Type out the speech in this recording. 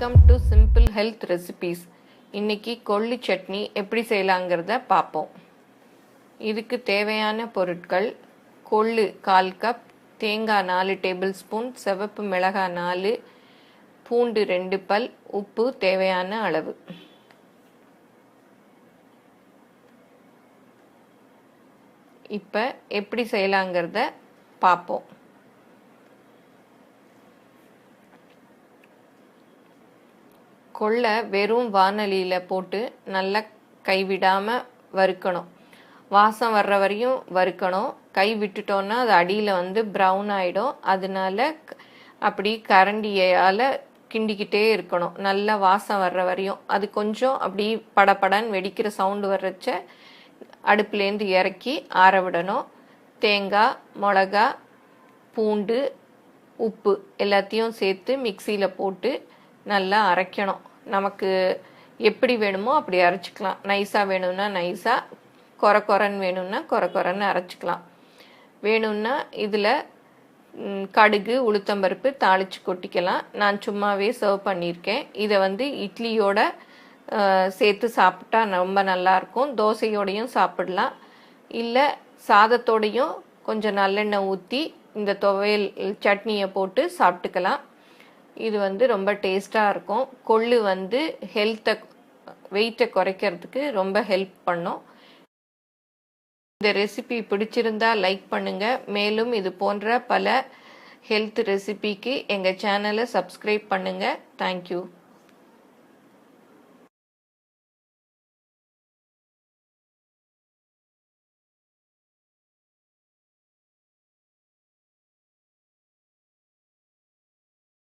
Welcome to simple health recipes இன்னைக்கு கொள்ளு சட்னி எப்படி செய்யலாங்கிறத பார்ப்போம். இதுக்கு தேவையான பொருட்கள் கொள்ளு கால் கப் தேங்காய் நாலு டேபிள் ஸ்பூன் சிவப்பு மிளகாய் நாலு பூண்டு ரெண்டு பல் உப்பு தேவையான அளவு. இப்போ எப்படி செய்யலாங்கிறத பார்ப்போம். கொள்ளை வெறும் வானலியில் போட்டு நல்லா கைவிடாமல் வறுக்கணும். வாசம் வர்ற வரையும் வறுக்கணும். கை விட்டுட்டோன்னா அது அடியில் வந்து ப்ரௌன் ஆகிடும் அதனால அப்படி கரண்டியால் கிண்டிக்கிட்டே இருக்கணும். நல்லா வாசம் வர்ற வரையும். அது கொஞ்சம் அப்படி படபடன்னு வெடிக்கிற சவுண்டு வர்றச்ச அடுப்புலேருந்து இறக்கி ஆற விடணும். தேங்காய் மிளகா பூண்டு உப்பு எல்லாத்தையும் சேர்த்து மிக்சியில் போட்டு நல்லா அரைக்கணும். நமக்கு எப்படி வேணுமோ அப்படி அரைச்சிக்கலாம். நைஸாக வேணும்னா நைஸாக கொர கொரன்னு வேணும்னா கொர கொரன்னு அரைச்சிக்கலாம். வேணும்னா இதில் கடுகு உளுத்தம்பருப்பு தாளித்து கொட்டிக்கலாம். நான் சும்மாவே சர்வ் பண்ணியிருக்கேன். இதை வந்து இட்லியோட சேர்த்து சாப்பிட்டா ரொம்ப நல்லாயிருக்கும் தோசையோடையும் சாப்பிடலாம். இல்லை சாதத்தோடையும் கொஞ்சம் நல்லெண்ணெய் ஊற்றி இந்த துவையல் சட்னியை போட்டு சாப்பிட்டுக்கலாம். இது வந்து ரொம்ப டேஸ்ட்டாக இருக்கும். கொள்ளு வந்து ஹெல்த்தை வெயிட்டை குறைக்கிறதுக்கு ரொம்ப ஹெல்ப் பண்ணும். இந்த ரெசிபி பிடிச்சிருந்தா லைக் பண்ணுங்கள் மேலும் இது போன்ற பல ஹெல்த் ரெசிபிக்கு எங்கள் சேனலை சப்ஸ்கிரைப் பண்ணுங்கள் தேங்க்யூ